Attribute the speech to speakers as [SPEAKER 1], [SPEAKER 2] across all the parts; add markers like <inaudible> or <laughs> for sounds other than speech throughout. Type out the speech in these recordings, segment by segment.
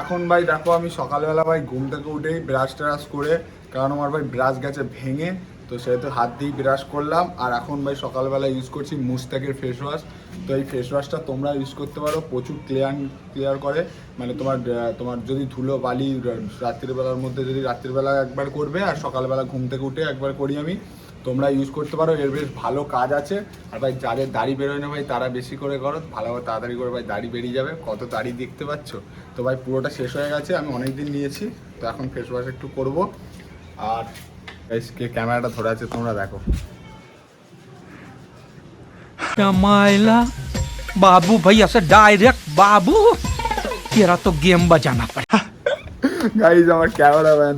[SPEAKER 1] এখন ভাই দেখো আমি সকালবেলা ভাই ঘুম থেকে উঠেই ব্রাশ ট্রাশ করে, কারণ আমার ভাই ব্রাশ গেছে ভেঙে, তো সেহেতু হাত দিয়েই ব্রাশ করলাম। আর এখন ভাই সকালবেলা ইউজ করছি মুস্তাকের ফেস ওয়াশ তো এই ফেস ওয়াশটা তোমরা ইউজ করতে পারো, প্রচুর ক্লিয়ার ক্লিয়ার করে। মানে তোমার তোমার যদি ধুলো, বালি রাত্রিবেলার মধ্যে যদি রাত্রিবেলা একবার করবে, আর সকালবেলা ঘুম থেকে উঠে একবার করি আমি। তোমরা ইউজ করতে পারো এর বেশ ভালো কাজ আছে আর ভাই যাদের দাড়ি বেরোয় না ভাই তারা বেশি করে করো ভালোভাবে তাড়াতাড়ি করে ভাই দাড়ি বেরিয়ে যাবে কত দাড়ি দেখতে পাচ্ছ তো ভাই পুরোটা শেষ হয়ে গেছে আমি অনেক দিন নিয়েছি তো এখন ফেস ওয়াশ একটু করবো আর guys, কে ক্যামেরাটা ধরে আছে তোমরা দেখো
[SPEAKER 2] मायला बाबू भैया से डायरेक्ट बाबू तेरा तो गेम बजाना पड़ेगा
[SPEAKER 1] গাইজ আমার <laughs> camera man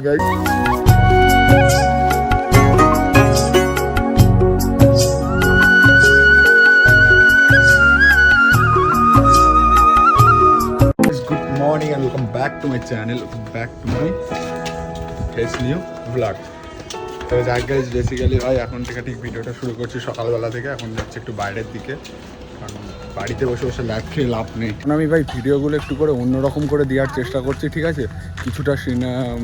[SPEAKER 1] morning and welcome back to my channel back to my face new blog তো যাক গাইজ বেসিক্যালি ভাই, এখন থেকে ঠিক ভিডিওটা শুরু করছি সকালবেলা থেকে। এখন যাচ্ছে একটু বাইরের দিকে। বাড়িতে বসে বসে ল্যাব খেয়ে লাভ নেই। আমি ভাই, ভিডিওগুলো একটু করে অন্যরকম করে দেওয়ার চেষ্টা করছি, ঠিক আছে? কিছুটা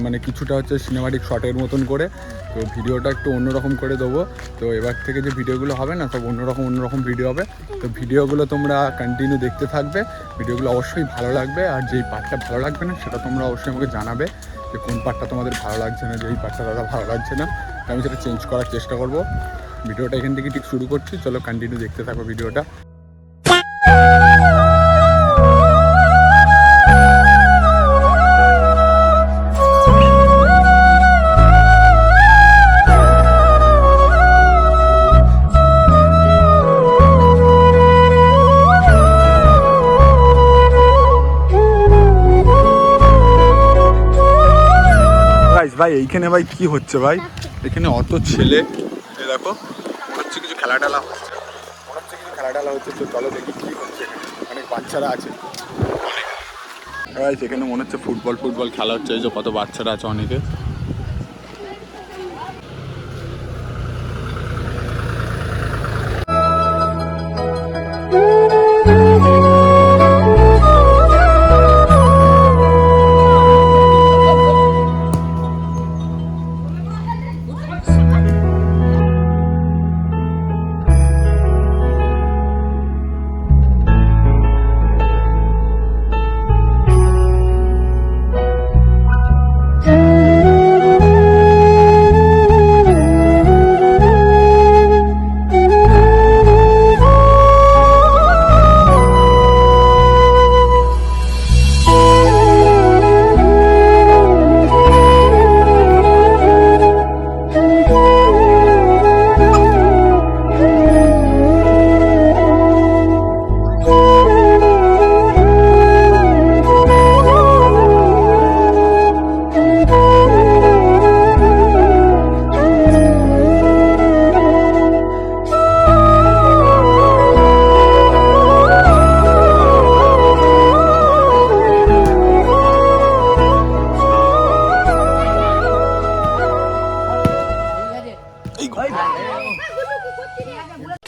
[SPEAKER 1] মানে কিছুটা হচ্ছে সিনেমাটিক শটের মতন করে। তো ভিডিওটা একটু অন্যরকম করে দেবো। তো এবার থেকে যে ভিডিওগুলো হবে না, সব অন্যরকম অন্যরকম ভিডিও হবে। তো ভিডিওগুলো তোমরা কন্টিনিউ দেখতে থাকবে। ভিডিওগুলো অবশ্যই ভালো লাগবে, আর যেই পার্টটা ভালো লাগবে না, সেটা তোমরা অবশ্যই আমাকে জানাবে যে কোন পার্টটা তোমাদের ভালো লাগছে না যেই পার্টটা দাদা ভালো লাগছে না। তো আমি সেটা চেঞ্জ করার চেষ্টা করব। ভিডিওটা এখান থেকে ঠিক শুরু করছি, চলো কন্টিনিউ দেখতে থাকো ভিডিওটা। ভাই, এইখানে ভাই কি হচ্ছে ভাই? এখানে অত ছেলে দেখো, হচ্ছে কিছু খেলা টেলা হচ্ছে। মনে হচ্ছে কিছু খেলা টেলা হচ্ছে, তো চলো দেখি কি হচ্ছে। অনেক বাচ্চারা আছে। সেখানে মনে হচ্ছে ফুটবল ফুটবল খেলা হচ্ছে। এই যে কত বাচ্চারা আছে অনেকে।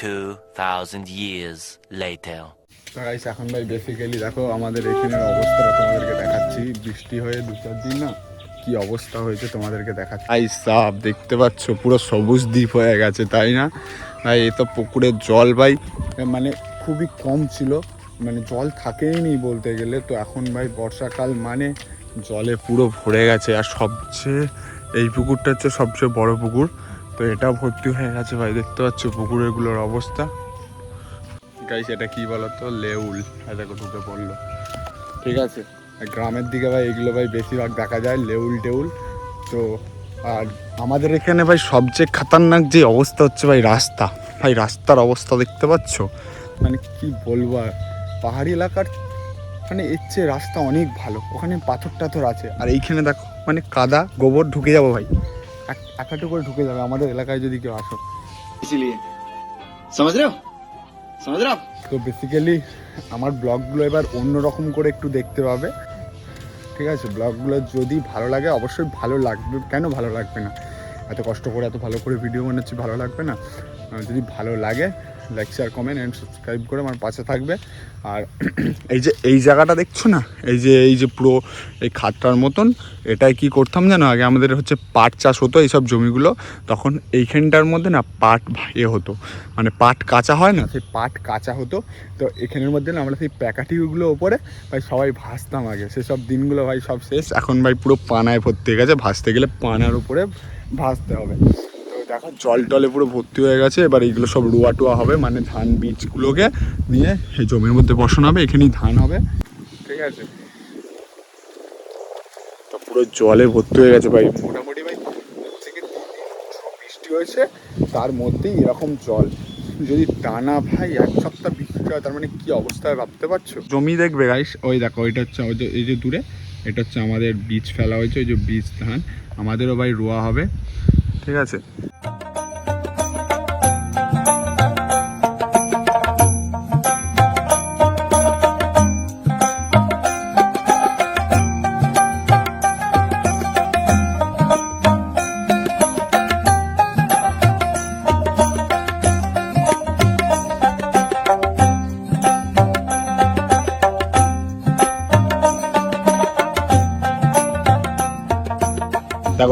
[SPEAKER 3] Two thousand years later.
[SPEAKER 1] Guys এখন ভাই বেসিক্যালি দেখো আমাদের এখানের অবস্থাটা তোমাদেরকে দেখাচ্ছি। বৃষ্টি হয়ে দু চার দিন না কি অবস্থা হয়েছে তোমাদেরকে দেখাচ্ছি। আই সাপ দেখতে পাচ্ছ, পুরো সবুজ দ্বীপ হয়ে গেছে, তাই না? ভাই, এ তো পুকুরের জল ভাই মানে খুবই কম ছিল। মানে জল থাকেই নি বলতে গেলে। তো এখন ভাই বর্ষাকাল মানে জলে পুরো ভরে গেছে। আর সবচেয়ে এই পুকুরটা হচ্ছে সবচেয়ে বড় পুকুর। তো এটা ভর্তি হয়ে গেছে ভাই দেখতে পাচ্ছ পুকুরেরগুলোর অবস্থা। গাইস এটা কি বলতো? লেউল। দেখো ঢুকে পড়ল। ঠিক আছে। গ্রামের দিকে ভাই এগুলো ভাই বেশিরভাগ দেখা যায় লেউল টেউল। তো আর আমাদের এখানে ভাই সবচেয়ে খাতারনাক যে অবস্থা হচ্ছে ভাই রাস্তা। ভাই রাস্তার অবস্থা দেখতে পাচ্ছ? মানে কি বলব আর পাহাড়ি এলাকার মানে এর চেয়ে রাস্তা অনেক ভালো। ওখানে পাথর টাথর আছে। আর এইখানে দেখো মানে কাদা গোবর ঢুকে যাব ভাই। একাটু করে ঢুকে যাবে আমাদের এলাকায় যদি কেউ আসো।
[SPEAKER 4] ইসিলিয়ে। রেও? রাও?
[SPEAKER 1] তো বেসিক্যালি আমার ব্লগগুলো এবার অন্যরকম করে একটু দেখতে পাবে ঠিক আছে? ব্লগগুলো যদি ভালো লাগে অবশ্যই ভালো লাগবে। কেন ভালো লাগবে না? এত কষ্ট করে এত ভালো করে ভিডিও বানাচ্ছি ভালো লাগবে না? যদি ভালো লাগে like share comment and subscribe করে আমার পাশে থাকবে। আর <clears throat> এই যে, এই জায়গাটা দেখছ না? এই যে এই যে পুরো এই খাটটার মতন এটাই কি করতাম জানো? আগে আমাদের হচ্ছে পাট চাষ হতো এইসব জমিগুলো। তখন এইখানটার মধ্যে না পাট এ হতো। মানে পাট কাঁচা হয় না? সেই পাট কাঁচা হতো। তো এখানের মধ্যে না আমরা সেই প্যাকাটিগুলো ওপরে ভাই সবাই ভাসতাম আগে। সেসব দিনগুলো ভাই সব শেষ। এখন ভাই পুরো পানায় ভর্তি গেছে। ভাসতে গেলে পানার উপরে ভাসতে হবে। দেখো, জল টলে পুরো ভর্তি হয়ে গেছে। এবার এইগুলো সব রোয়া টোয়া হবে মানে ধান বীজগুলোকে নিয়ে এই জমির মধ্যে বসানো হবে, এখানেই ধান হবে। ঠিক আছে? পুরো জলে ভর্তি হয়ে গেছে ভাই। মোটামুটি ভাই থেকে বৃষ্টি হয়েছে, তার মধ্যেই এরকম জল। যদি টানা ভাই এক সপ্তাহ বৃষ্টি হয়, তার মানে কি অবস্থা হয় ভাবতে পারছ? জমি দেখবে গাইস ওই দেখো ওইটা হচ্ছে ওই যে- এই যে দূরে, এটা হচ্ছে আমাদের বীজ ফেলা হয়েছে, ওই যে বীজ ধান। আমাদেরও ভাই রোয়া হবে। ঠিক আছে?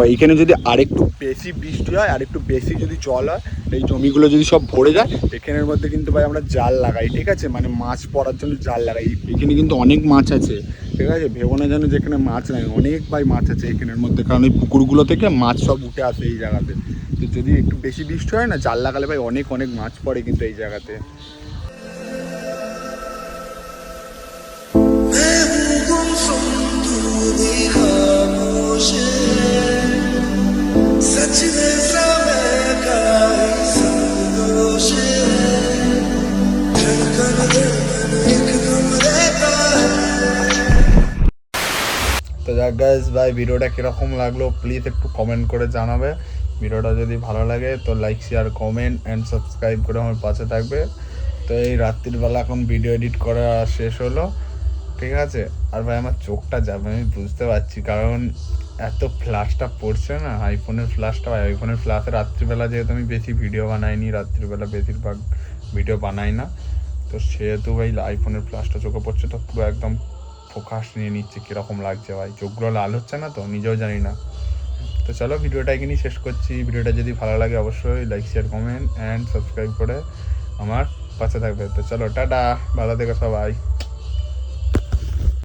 [SPEAKER 1] দেখো এইখানে যদি আরেকটু বেশি বৃষ্টি হয় আর একটু বেশি যদি জল হয়, এই জমিগুলো যদি সব ভরে যায়, এখানের মধ্যে কিন্তু ভাই আমরা জাল লাগাই, ঠিক আছে? মানে মাছ পড়ার জন্য জাল লাগাই। এখানে কিন্তু অনেক মাছ আছে, ঠিক আছে? ভেবো না যেন যেখানে মাছ নাই, অনেক ভাই মাছ আছে এখানের মধ্যে, কারণ এই পুকুরগুলো থেকে মাছ সব উঠে আসে এই জায়গাতে। তো যদি একটু বেশি বৃষ্টি হয় না, জাল লাগালে ভাই অনেক অনেক মাছ পড়ে কিন্তু এই জায়গাতে।
[SPEAKER 5] सच
[SPEAKER 1] গাইজ ভাই, ভিডিওটা কীরকম লাগল প্লিজ একটু কমেন্ট করে জানাবে। ভিডিওটা যদি ভালো লাগে, তো like share comment and subscribe করে আমার পাশে থাকবে। তো এই রাত্রিবেলা এখন ভিডিও এডিট করা শেষ হলো, ঠিক আছে? আর ভাই, আমার চোখটা যাবে, আমি বুঝতে পারছি, কারণ এত ফ্ল্যাশটা পড়ছে না আইফোনের ফ্ল্যাশটা ভাই আইফোনের ফ্ল্যাশে রাত্রিবেলা যেহেতু আমি বেশি ভিডিও বানাইনি রাত্রিবেলা বেশিরভাগ ভিডিও বানাই না। তো সেহেতু ভাই আইফোনের ফ্ল্যাশটা চোখে পড়ছে, তো পুরো একদম ফোকাস নিয়ে নিচ্ছে, কীরকম লাগছে ভাই? চোখগুলো লাল হচ্ছে না তো? নিজেও জানি না। তো চলো ভিডিওটা এখানেই শেষ করছি। ভিডিওটা যদি ভালো লাগে অবশ্যই like share comment and subscribe করে আমার পাশে থাকবে। তো চলো, টাটা। ভালো থেকো সবাই।